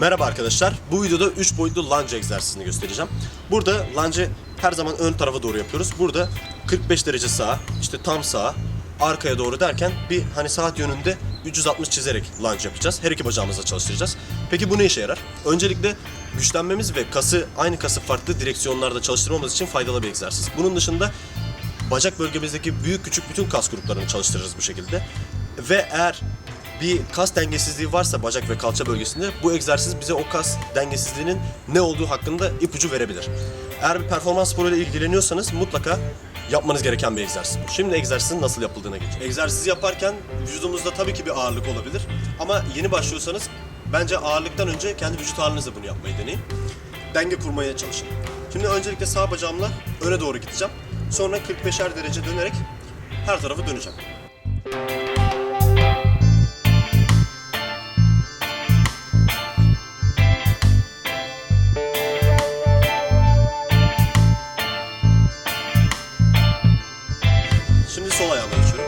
Merhaba arkadaşlar. Bu videoda 3 boyutlu lunge egzersizini göstereceğim. Burada lunge'ı her zaman ön tarafa doğru yapıyoruz. Burada 45 derece sağa, işte tam sağa, arkaya doğru derken bir hani saat yönünde 360 çizerek lunge yapacağız. Her iki bacağımızla çalıştıracağız. Peki bu ne işe yarar? Öncelikle güçlenmemiz ve kası aynı kası farklı direksiyonlarda çalıştırmamız için faydalı bir egzersiz. Bunun dışında bacak bölgemizdeki büyük küçük bütün kas gruplarını çalıştırırız bu şekilde. Ve eğer bir kas dengesizliği varsa bacak ve kalça bölgesinde bu egzersiz bize o kas dengesizliğinin ne olduğu hakkında ipucu verebilir. Eğer bir performans sporuyla ilgileniyorsanız mutlaka yapmanız gereken bir egzersiz. Şimdi egzersizin nasıl yapıldığına geçelim. Egzersizi yaparken vücudumuzda tabii ki bir ağırlık olabilir ama yeni başlıyorsanız bence ağırlıktan önce kendi vücut ağırlığınızla bunu yapmayı deneyin. Denge kurmaya çalışın. Şimdi öncelikle sağ bacağımla öne doğru gideceğim. Sonra 45'er derece dönerek her tarafı döneceğim. Sol ayağımla geçiyorum.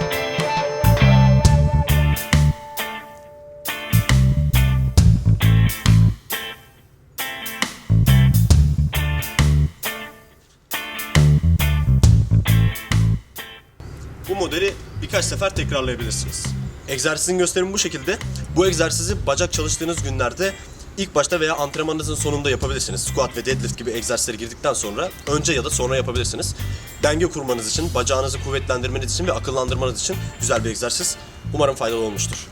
Bu modeli birkaç sefer tekrarlayabilirsiniz. Egzersizin gösterimi bu şekilde. Bu egzersizi bacak çalıştığınız günlerde ilk başta veya antrenmanınızın sonunda yapabilirsiniz. Squat ve deadlift gibi egzersizlere girdikten sonra önce ya da sonra yapabilirsiniz. Denge kurmanız için, bacağınızı kuvvetlendirmeniz için ve akıllandırmanız için güzel bir egzersiz. Umarım faydalı olmuştur.